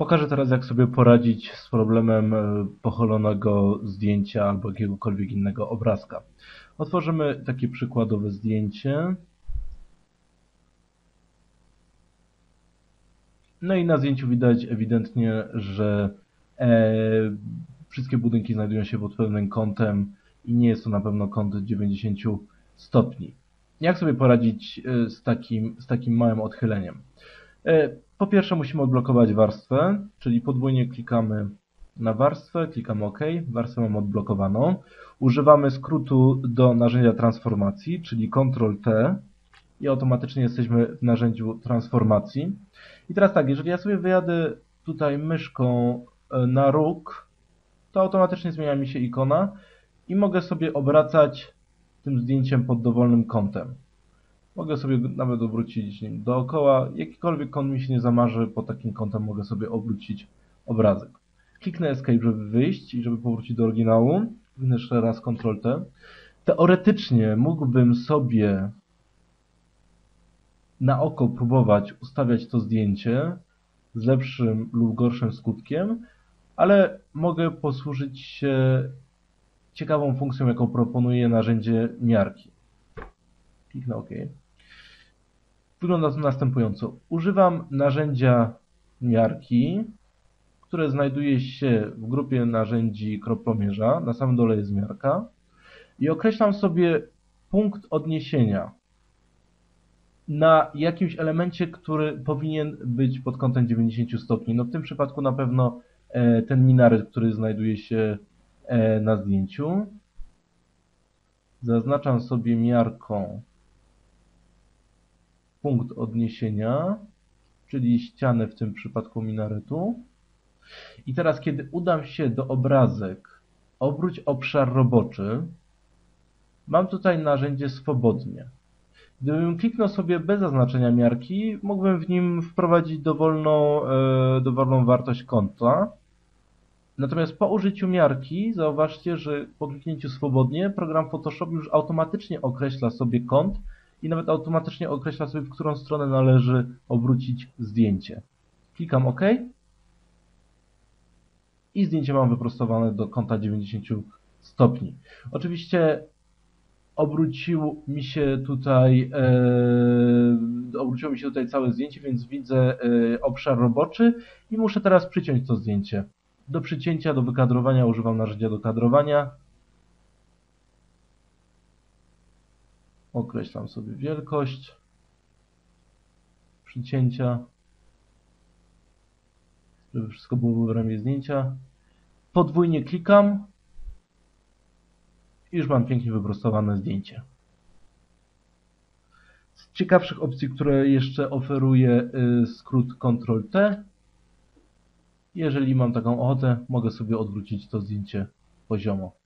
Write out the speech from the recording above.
Pokażę teraz, jak sobie poradzić z problemem e, pochylonego zdjęcia albo jakiegokolwiek innego obrazka. Otworzymy takie przykładowe zdjęcie. No i na zdjęciu widać ewidentnie, że e, wszystkie budynki znajdują się pod pewnym kątem i nie jest to na pewno kąt 90 stopni. Jak sobie poradzić e, z takim, z takim małym odchyleniem? E, Po pierwsze musimy odblokować warstwę, czyli podwójnie klikamy na warstwę, klikamy OK, warstwę mamy odblokowaną. Używamy skrótu do narzędzia transformacji, czyli Ctrl-T i automatycznie jesteśmy w narzędziu transformacji. I teraz tak, jeżeli ja sobie wyjadę tutaj myszką e, na róg, to automatycznie zmienia mi się ikona i mogę sobie obracać tym zdjęciem pod dowolnym kątem. Mogę sobie nawet obrócić nim dookoła. Jakikolwiek kąt mi się nie zamarzy, pod takim kątem mogę sobie obrócić obrazek. Kliknę Escape, żeby wyjść i żeby powrócić do oryginału. Kliknę jeszcze raz Ctrl-T. Teoretycznie mógłbym sobie na oko próbować ustawiać to zdjęcie z lepszym lub gorszym skutkiem, ale mogę posłużyć się ciekawą funkcją, jaką proponuje narzędzie miarki. Kliknę OK. Wygląda to następująco. Używam narzędzia miarki, które znajduje się w grupie narzędzi kroplomierza. Na samym dole jest miarka. I określam sobie punkt odniesienia na jakimś elemencie, który powinien być pod kątem 90 stopni. No w tym przypadku na pewno e, ten minaret, który znajduje się e, na zdjęciu. Zaznaczam sobie miarką punkt odniesienia, czyli ścianę w tym przypadku minaretu. I teraz, kiedy udam się do obrazek, obróć obszar roboczy, mam tutaj narzędzie swobodnie. Gdybym kliknął sobie bez zaznaczenia miarki, mógłbym w nim wprowadzić dowolną, e, dowolną wartość kąta. Natomiast po użyciu miarki zauważcie, że po kliknięciu swobodnie program Photoshop już automatycznie określa sobie kąt i nawet automatycznie określa sobie, w którą stronę należy obrócić zdjęcie. Klikam OK i zdjęcie mam wyprostowane do kąta 90 stopni. Oczywiście obrócił mi się tutaj e, obróciło mi się tutaj całe zdjęcie, więc widzę e, obszar roboczy i muszę teraz przyciąć to zdjęcie. Do przycięcia, do wykadrowania używam narzędzia do kadrowania. Określam sobie wielkość przycięcia, żeby wszystko było w ramię zdjęcia. Podwójnie klikam i już mam pięknie wyprostowane zdjęcie. Z ciekawszych opcji, które jeszcze oferuje y, skrót Ctrl-T, jeżeli mam taką ochotę, mogę sobie odwrócić to zdjęcie poziomo.